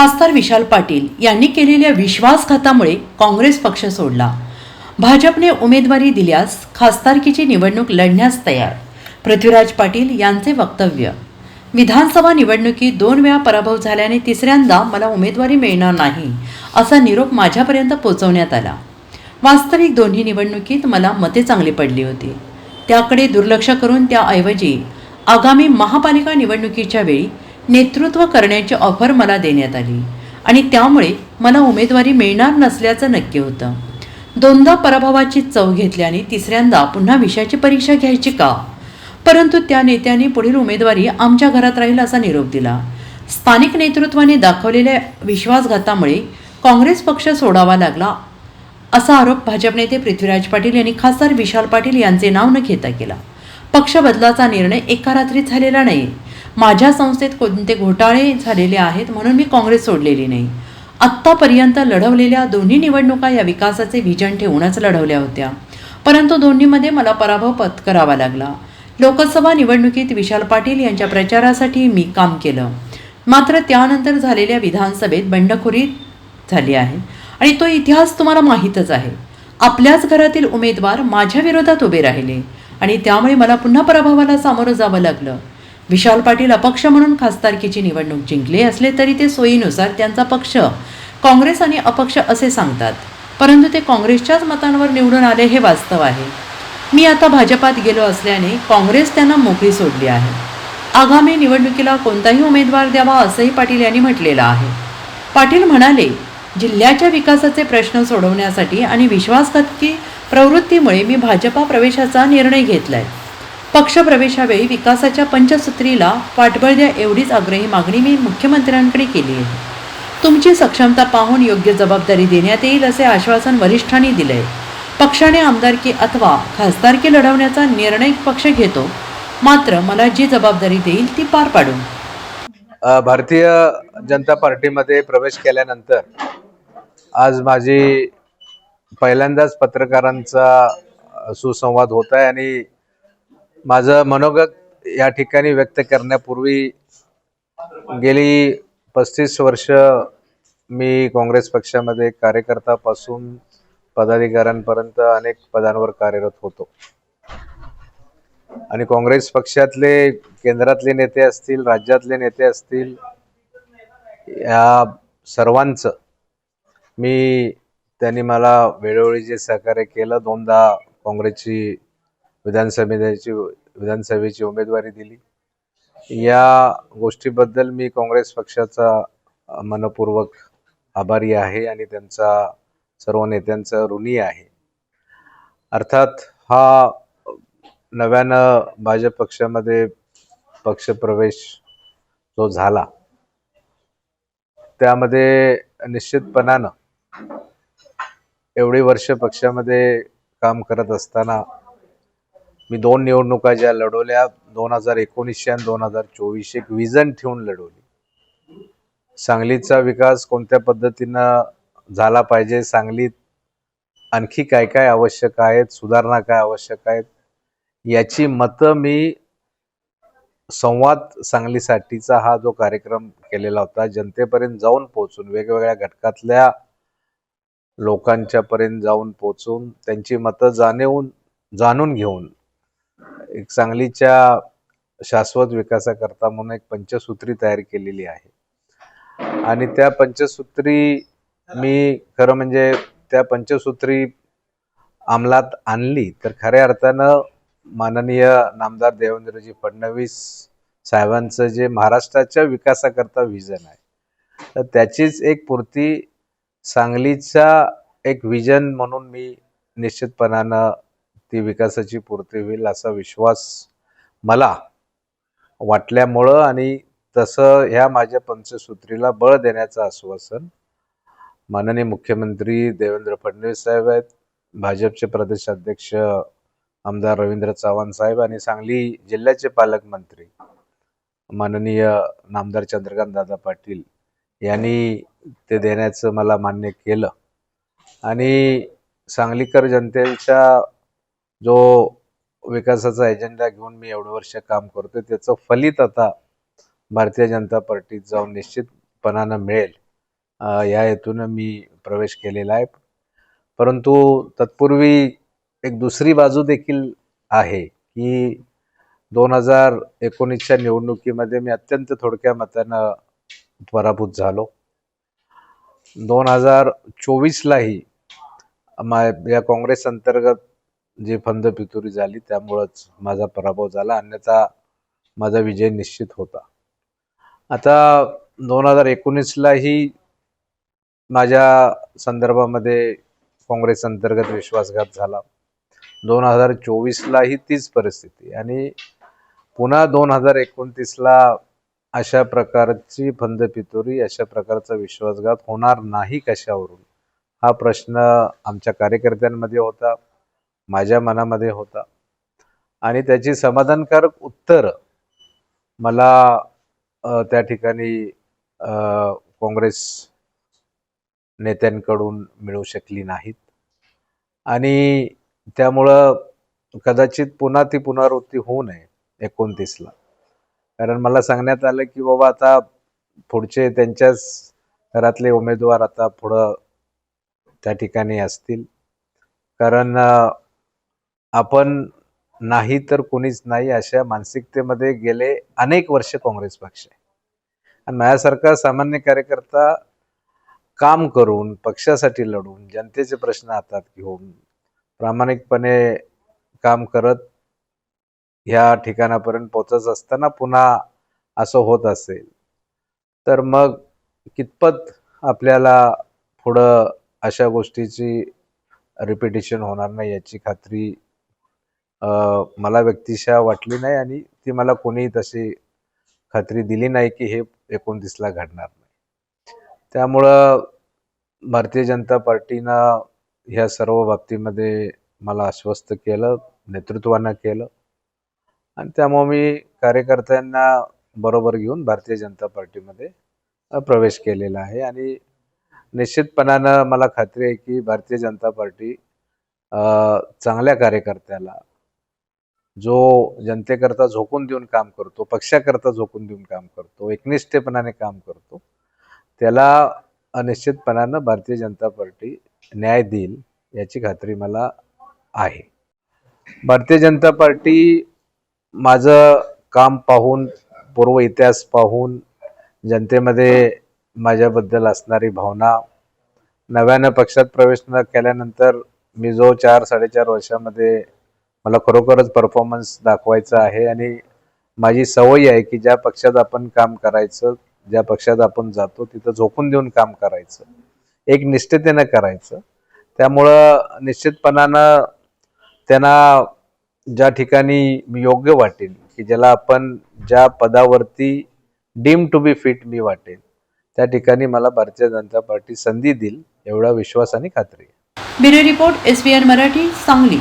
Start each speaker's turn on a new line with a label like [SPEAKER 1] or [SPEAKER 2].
[SPEAKER 1] खासदार विशाल पाटील यांनी केलेल्या विश्वासघातामुळे काँग्रेस पक्ष सोडला. भाजपने उमेदवारी दिल्यास खासदारकीची निवडणूक लढण्यास तयार. पृथ्वीराज पाटील यांचे वक्तव्य. विधानसभा निवडणुकीत दोन वेळा पराभव झाल्याने तिसऱ्यांदा मला उमेदवारी मिळणार नाही असा निरोप माझ्यापर्यंत पोहोचवण्यात आला. वास्तविक दोन्ही निवडणुकीत मला मते चांगली पडली होती. त्याकडे दुर्लक्ष करून त्याऐवजी आगामी महापालिका निवडणुकीच्या वेळी नेतृत्व करण्याची ऑफर मला देण्यात आली. आणि त्यामुळे मला उमेदवारी मिळणार नसल्याचं नक्की होतं. दोनदा पराभवाची चव घेतल्याने तिसऱ्यांदा पुन्हा विषयाची परीक्षा घ्यायची का? परंतु त्या नेत्यांनी पुढील उमेदवारी आमच्या घरात राहील असा निरोप दिला. स्थानिक नेतृत्वाने दाखवलेल्या विश्वासघातामुळे काँग्रेस पक्ष सोडावा लागला असा आरोप भाजप नेते पृथ्वीराज पाटील यांनी खासदार विशाल पाटील यांचे नाव न घेता केला. पक्ष बदलाचा निर्णय एका रात्रीत झालेला नाही. माझ्या संस्थेत कोणते घोटाळे झालेले आहेत म्हणून मी काँग्रेस सोडलेली नाही. आत्तापर्यंत लढवलेल्या दोन्ही निवडणुका या विकासाचे व्हिजन ठेवूनच लढवल्या होत्या. परंतु दोन्हीमध्ये मला पराभव पत्करावा लागला. लोकसभा निवडणुकीत विशाल पाटील यांच्या प्रचारासाठी मी काम केलं. मात्र त्यानंतर झालेल्या विधानसभेत बंडखोरी झाली आहे आणि तो इतिहास तुम्हाला माहीतच आहे. आपल्याच घरातील उमेदवार माझ्या विरोधात उभे राहिले आणि त्यामुळे मला पुन्हा पराभवाला सामोरं जावं लागलं. विशाल पाटील अपक्ष म्हणून खासदारकीची निवडणूक जिंकले असले तरी ते सोयीनुसार त्यांचा पक्ष. काँग्रेस आणि अपक्ष असे सांगतात. परंतु ते काँग्रेसच्याच मतांवर निवडून आले हे वास्तव आहे. मी आता भाजपात गेलो असल्याने काँग्रेस त्यांना मोकळी सोडली आहे. आगामी निवडणुकीला कोणताही उमेदवार द्यावा असंही पाटील यांनी म्हटलेलं आहे. पाटील म्हणाले जिल्ह्याच्या विकासाचे प्रश्न सोडवण्यासाठी आणि विश्वासघातकी प्रवृत्तीमुळे मी भाजपा प्रवेशाचा निर्णय घेतलाय. आहे प्रवेशावेळी विकासाच्या पंचसूत्रीला पाठबळ द्या एवढीच आग्रही मागणी मी मुख्यमंत्र्यांकडे केली आहे. तुमची सक्षमता पाहून योग्य जबाबदारी देण्यात येईल असे आश्वासन वरिष्ठांनी दिले पक्षाने आमदारकी अथवा खासदारकी लढवण्याचा निर्णय पक्ष घेतो. मात्र मला जी जबाबदारी देईल ती पार पाडू
[SPEAKER 2] भारतीय जनता पार्टीमध्ये प्रवेश केल्यानंतर आज माझी पहिल्यांदाच पत्रकारांचा सुसंवाद होत आहे आणि माझं मनोगत या ठिकाणी व्यक्त करण्यापूर्वी गेली पस्तीस वर्ष मी काँग्रेस पक्षामध्ये कार्यकर्त्यापासून पदाधिकाऱ्यांपर्यंत अनेक पदांवर कार्यरत होतो. आणि काँग्रेस पक्षातले केंद्रातले नेते असतील राज्यातले नेते असतील या सर्वांचं मी त्यांनी मला वेळोवेळी जे सहकार्य केलं दोनदा काँग्रेसची विधानसभेची विधानसभेची उमेदवारी दिली. या गोष्टीबद्दल मी काँग्रेस पक्षाचा मनपूर्वक आभारी आहे आणि त्यांचा सर्व नेत्यांचा ऋणी आहे. अर्थात हा नव्यानं भाजप पक्षामध्ये पक्षप्रवेश जो झाला त्यामध्ये निश्चितपणानं एवढी वर्ष पक्षामध्ये काम करत असताना मी दोन निवडणुका ज्या लढवल्या दोन हजार एकोणीसशे आणि दोन हजार चोवीस एक विजन ठेवून लढवली. सांगलीचा विकास कोणत्या पद्धतीनं झाला पाहिजे सांगलीत आणखी काय काय आवश्यक आहेत सुधारणा काय आवश्यक आहेत याची मतं मी संवाद सांगलीसाठीचा हा जो कार्यक्रम केलेला होता जनतेपर्यंत जाऊन पोहोचून वेगवेगळ्या घटकातल्या लोकांच्या पर्यंत जाऊन पोहोचून त्यांची मतं जाणवून जाणून घेऊन एक सांगलीच्या शाश्वत विकासाकरता म्हणून एक पंचसूत्री तयार केलेली आहे. आणि त्या पंचसूत्री मी खरं म्हणजे त्या पंचसूत्री अंमलात आणली तर खऱ्या अर्थानं माननीय नामदार देवेंद्रजी फडणवीस साहेबांचं जे महाराष्ट्राच्या विकासाकरता व्हिजन आहे तर त्याचीच एक पूर्ती सांगलीचा एक व्हिजन म्हणून मी निश्चितपणानं ती विकासाची पूर्ती होईल असा विश्वास मला वाटल्यामुळं आणि तसं ह्या माझ्या पंचसूत्रीला बळ देण्याचं आश्वासन माननीय मुख्यमंत्री देवेंद्र फडणवीस साहेब आहेत भाजपचे प्रदेश अध्यक्ष आमदार रवींद्र चव्हाण साहेब आणि सांगली जिल्ह्याचे पालकमंत्री माननीय नामदार चंद्रकांत दादा पाटील यांनी ते देण्याचं मला मान्य केलं. आणि सांगलीकर जनतेच्या जो विकासाचा एजेंडा घेऊन मी एवढं वर्ष काम करतोय त्याचं फलित आता भारतीय जनता पार्टीत जाऊन निश्चितपणानं मिळेल. या हेतून मी प्रवेश केलेला आहे. परंतु तत्पूर्वी एक दुसरी बाजू देखील आहे की दोन हजार एकोणीसच्या निवडणुकीमध्ये मी अत्यंत थोडक्या मतानं पराभूत झालो. दोन हजार चोवीसलाही मा या काँग्रेस अंतर्गत जी फंद पितुरी झाली त्यामुळंच माझा पराभव झाला. अन्यथा माझा विजय निश्चित होता. आता दोन हजार एकोणीसलाही माझ्या संदर्भामध्ये काँग्रेस अंतर्गत विश्वासघात झाला. दोन हजार चोवीसलाही तीच परिस्थिती. आणि पुन्हा दोन हजार एकोणतीसला अशा प्रकारची फंद पितुरी अशा प्रकारचा विश्वासघात होणार नाही कशावरून? हा प्रश्न आमच्या कार्यकर्त्यांमध्ये होता. माझ्या मनामध्ये होता. आणि त्याची समाधानकारक उत्तर मला त्या ठिकाणी काँग्रेस नेत्यांकडून मिळू शकली नाहीत. आणि त्यामुळं कदाचित पुन्हा ती पुनरावृत्ती होऊ नये एकोणतीसला. कारण मला सांगण्यात आलं की बाबा आता पुढचे त्यांच्याच घरातले उमेदवार आता पुढं त्या ठिकाणी असतील. कारण आपण नाही तर कोणीच नाही अशा मानसिकतेमध्ये गेले अनेक वर्ष काँग्रेस पक्ष आहे. आणि माझ्यासारखा सामान्य कार्यकर्ता काम करून पक्षासाठी लढून जनतेचे प्रश्न हातात घेऊन प्रामाणिकपणे काम करत ह्या ठिकाणापर्यंत पोचत असताना पुन्हा असं होत असेल तर मग कितपत आपल्याला पुढं अशा गोष्टीची रिपिटेशन होणार नाही याची खात्री मला व्यक्तिशः वाटली नाही आणि ती मला कोणीही तशी खात्री दिली नाही की हे एकोणतीसला घडणार नाही. त्यामुळं भारतीय जनता पार्टीनं ह्या सर्व बाबतीमध्ये मला आश्वस्त केलं नेतृत्वानं केलं. आणि त्यामुळे मी कार्यकर्त्यांना बरोबर घेऊन भारतीय जनता पार्टीमध्ये प्रवेश केलेला आहे. आणि निश्चितपणानं मला खात्री आहे की भारतीय जनता पार्टी चांगल्या कार्यकर्त्याला जो जनतेकरता झोकून देऊन काम करतो पक्षाकरता झोकून देऊन काम करतो एकनिष्ठपणाने काम करतो त्याला अनिश्चितपणानं भारतीय जनता पार्टी न्याय देईल याची खात्री मला आहे. भारतीय जनता पार्टी माझं काम पाहून पूर्व इतिहास पाहून जनतेमध्ये माझ्याबद्दल असणारी भावना नव्यानं पक्षात प्रवेश न केल्यानंतर मी जो चार साडेचार वर्षामध्ये मला खरोखरच परफॉर्मन्स दाखवायचा आहे आणि माझी सवय आहे की ज्या पक्षात आपण काम करायचं ज्या पक्षात आपण जातो तिथं झोकून देऊन काम करायचं एक निष्ठतेनं करायचं. त्यामुळं निश्चितपणानं त्यांना ज्या ठिकाणी मी योग्य वाटेल की ज्याला आपण ज्या पदावरती डीम टू बी फिट मी वाटेल त्या ठिकाणी मला भारतीय जनता पार्टी संधी देईल एवढा विश्वास आणि खात्री
[SPEAKER 1] bureau report S Marathi Sangli.